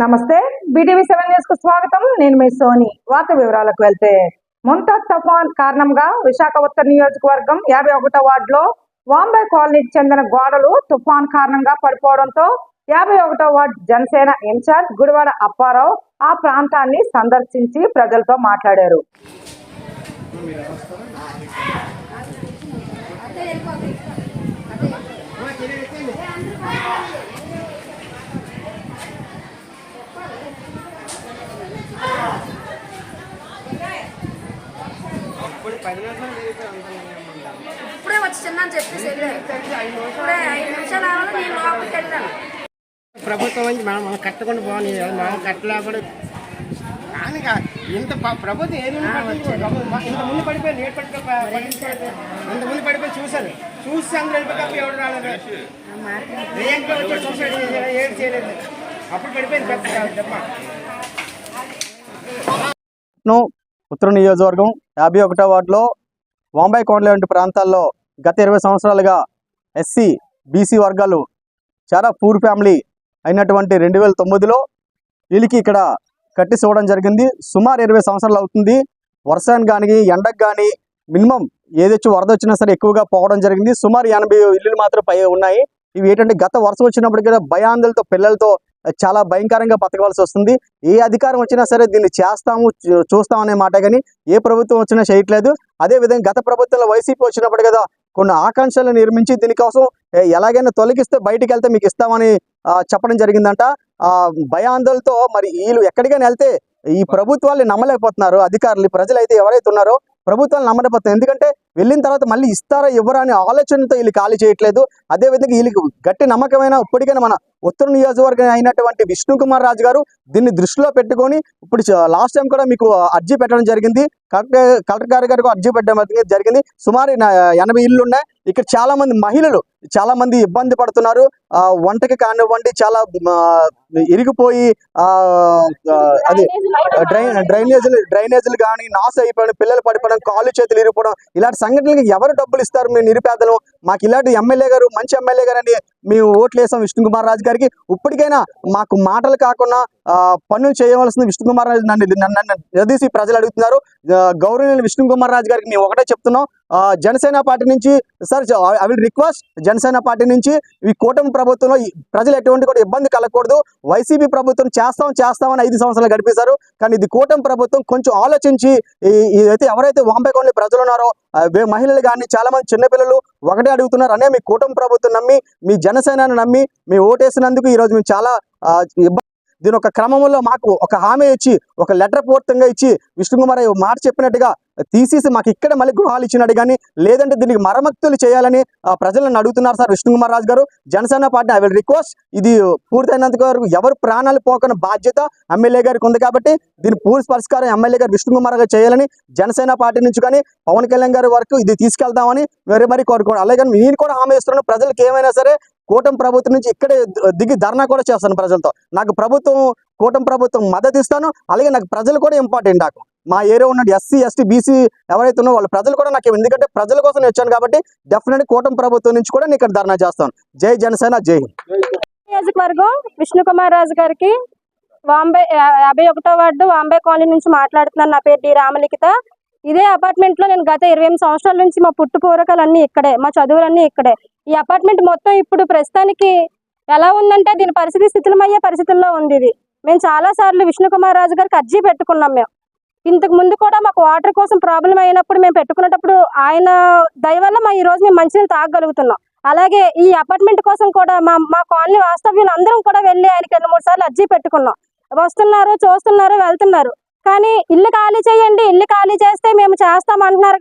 నమస్తే. BTV seven న్యూస్కు స్వాగతం. నేను మీ సోని. వార్త వివరాలకు వెళ్తే ముంతాజ్ తుఫాన్ కారణంగా విశాఖ ఉత్తర నియోజకవర్గం యాభై ఒకటో వార్డులో వాంబే కాలనీకి చెందిన గోడలు తుఫాన్ కారణంగా పడిపోవడంతో యాభై ఒకటో ward Janasena in charge Gudivada Apparao ఆ ప్రాంతాన్ని సందర్శించి ప్రజలతో మాట్లాడారు. ఇప్పుడే వచ్చి చిన్న అని చెప్పేసి వెళ్ళారు ఇప్పుడే ఐదు నిమిషాలు అవ్వాలి నేను లోపలికి వెళ్ళాను. ప్రభుత్వం నుంచి మనం మనం కట్టకుండా బాగుంది మనం కట్టలేకుండా కానీ కా- ఇంత ప్రభుత్వం ఏది ఇంత ముందు పడిపోయి నేట్ పడిపోయి ఇంత ముందు పడిపోయి చూశారు. చూసి అందరూ వెళ్ళిపోయి ఎవరు రాలేదు? వచ్చి సూసైడ్ ఏడు చేయలేదు. అప్పుడు పడిపోయింది పెద్ద ఉత్తర నియోజకవర్గం యాభై ఒకటో వార్డులో వాంబాయి కోండలే వంటి ప్రాంతాల్లో గత ఇరవై సంవత్సరాలుగా ఎస్సీ బీసీ వర్గాలు చాలా పూర్ ఫ్యామిలీ అయినటువంటి రెండు వేల తొమ్మిదిలో వీళ్ళకి ఇక్కడ కట్టిసి ఇవ్వడం జరిగింది. సుమారు ఇరవై సంవత్సరాలు అవుతుంది. వర్షానికి కానీ ఎండకు కానీ మినిమం ఏదొచ్చి వరద వచ్చినా సరే ఎక్కువగా పోవడం జరిగింది. సుమారు ఎనభై ఇల్లులు మాత్రం పై ఉన్నాయి. ఇవి ఏంటంటే గత వర్షం వచ్చినప్పటికీ కూడా పిల్లలతో చాలా భయంకరంగా బతకవలసి వస్తుంది. ఏ అధికారం వచ్చినా సరే దీన్ని చేస్తాము చూస్తాం అనే మాట కానీ ఏ ప్రభుత్వం వచ్చినా చేయట్లేదు. అదే విధంగా గత ప్రభుత్వంలో వైసీపీ వచ్చినప్పుడు కదా కొన్ని ఆకాంక్షలు నిర్మించి దీనికోసం ఎలాగైనా తొలగిస్తే బయటికి వెళ్తే మీకు ఇస్తామని చెప్పడం జరిగిందంట. ఆ భయాందోళనతో మరి వీళ్ళు ఎక్కడికైనా వెళ్తే ఈ ప్రభుత్వాలు నమ్మలేకపోతున్నారు. అధికారులు ప్రజలు అయితే ఎవరైతే ఉన్నారో ప్రభుత్వాలు నమ్మలేకపోతున్నారు. ఎందుకంటే వెళ్ళిన తర్వాత మళ్ళీ ఇస్తారా ఇవ్వరా అనే ఆలోచనతో వీళ్ళు ఖాళీ చేయట్లేదు. అదే విధంగా వీళ్ళకి గట్టి నమ్మకమైన ఇప్పటికైనా మన ఉత్తర నియోజకవర్గం అయినటువంటి విష్ణు కుమార్ రాజు గారు దీన్ని దృష్టిలో పెట్టుకొని ఇప్పుడు లాస్ట్ టైం కూడా మీకు అర్జీ పెట్టడం జరిగింది. కలెక్టర్ కలెక్టర్ గారి గారికి అర్జీ పెట్టడం జరిగింది. సుమారు ఎనభై ఇళ్ళు ఉన్నాయి. ఇక్కడ చాలా మంది మహిళలు చాలా మంది ఇబ్బంది పడుతున్నారు. ఆ, వంటకి కానివ్వండి చాలా ఇరిగిపోయి ఆ, అది డ్రైన్ డ్రైనేజీలు డ్రైనేజీలు కానీ నాశ అయిపోవడం పిల్లలు పడిపోవడం కాళ్ళు చేతులు ఇరిగిపోవడం ఇలాంటి సంఘటనలకు ఎవరు డబ్బులు ఇస్తారు మీ నిరుపేదలు? మాకు ఇలాంటి ఎమ్మెల్యే గారు మంచి ఎమ్మెల్యే గారు అని మేము ఓట్లు వేసాం విష్ణుకుమార్ రాజు గారికి ఇప్పటికైనా మాకు మాటలు కాకుండా పనులు చేయవలసింది విష్ణుకుమార్ రాజు నన్ను నన్ను నిలదీసి ప్రజలు అడుగుతున్నారు ఆ, గౌరవనీయులు రాజు గారికి మేము ఒకటే చెప్తున్నాం జనసేన పార్టీ నుంచి sir I will request Janasena party నుంచి ఈ కూటమి ప్రభుత్వంలో ప్రజలు ఎటువంటి కూడా ఇబ్బంది కలగకూడదు. వైసీపీ ప్రభుత్వం చేస్తాం చేస్తామని ఐదు సంవత్సరాలు గడిపేశారు. కానీ ఇది కూటమి ప్రభుత్వం కొంచెం ఆలోచించి ఇదైతే ఎవరైతే వాంబే ప్రజలు ఉన్నారో మహిళలు కానీ చాలామంది చిన్నపిల్లలు ఒకటే అడుగుతున్నారు. అనే మీ కూటమి ప్రభుత్వం నమ్మి మీ జనసేనను నమ్మి మీ ఓటేసినందుకు ఈ రోజు మేము చాలా ఇబ్బంది. దీని ఒక క్రమంలో మాకు ఒక హామీ ఇచ్చి ఒక లెటర్ పూర్తంగా ఇచ్చి విష్ణుకుమార్ మాట చెప్పినట్టుగా తీసేసి మాకు ఇక్కడ మళ్ళీ గృహాలు ఇచ్చినట్టు కానీ లేదంటే దీనికి మరమ్మతులు చేయాలని ఆ, ప్రజలను అడుగుతున్నారు sir Vishnukumar Raju garu. Janasena party I will request ఇది పూర్తయినంత వరకు ఎవరు ప్రాణాలు పోకన బాధ్యత ఎమ్మెల్యే గారికి ఉంది కాబట్టి దీని పూర్తి పరిష్కారం ఎమ్మెల్యే గారు విష్ణుకుమార్ గారు చేయాలని జనసేన పార్టీ నుంచి కానీ పవన్ కళ్యాణ్ గారి వరకు ఇది తీసుకెళ్తామని మరి మరి కోరుకోండి అలాగే నేను కూడా హామీ ఇస్తున్నాను ప్రజలకు ఏమైనా సరే కూటమి ప్రభుత్వం నుంచి ఇక్కడే దిగి ధర్నా కూడా చేస్తాను ప్రజలతో. నాకు ప్రభుత్వం కూటమి ప్రభుత్వం మద్దతు ఇస్తాను అలాగే నాకు ప్రజలు కూడా ఇంపార్టెంట్ నాకు. మా ఏరియా ఉన్న ఎస్సీ ఎస్టీ బీసీ ఎవరైతే ఉన్నారో వాళ్ళ ప్రజలు కూడా నాకు ఎందుకంటే ప్రజల కోసం వచ్చాను కాబట్టి డెఫినెట్ కూటమి ప్రభుత్వం నుంచి కూడా నేను ఇక్కడ ధర్నా చేస్తాను. జై జనసేన జై నియోజకవర్గం విష్ణు కుమార్ రాజు గారికి వాంబే యాభై ఒకటో వార్డు వాంబే కాలనీ నుంచి మాట్లాడుతున్నాను. నా పేరు డి రామలిఖిత. ఇదే అపార్ట్మెంట్లో నేను గత ఇరవై ఎనిమిది సంవత్సరాల నుంచి మా పుట్టు పూరకాలన్నీ ఇక్కడే మా చదువులన్నీ ఇక్కడే. ఈ అపార్ట్మెంట్ మొత్తం ఇప్పుడు ప్రస్తుతానికి ఎలా ఉందంటే దీని పరిస్థితి స్థితిలమయ్యే పరిస్థితుల్లో ఉంది ఇది. మేము చాలా సార్లు విష్ణు కుమార్ రాజు గారికి అర్జీ పెట్టుకున్నాం మేము. ఇంతకు ముందు కూడా మాకు వాటర్ కోసం ప్రాబ్లం అయినప్పుడు మేము పెట్టుకునేటప్పుడు ఆయన దయ వల్ల మా ఈ రోజు మేము మంచినీళ్ళు తాగగలుగుతున్నాం. అలాగే ఈ అపార్ట్మెంట్ కోసం కూడా మా మా కాలనీ వాస్తవ్యులు అందరం కూడా వెళ్ళి ఆయనకి రెండు మూడు సార్లు అర్జీ పెట్టుకున్నాం. వస్తున్నారు చూస్తున్నారు వెళ్తున్నారు. కానీ ఇల్లు ఖాళీ చేయండి ఇల్లు ఖాళీ చేస్తే మేము చేస్తాం అంటున్నారు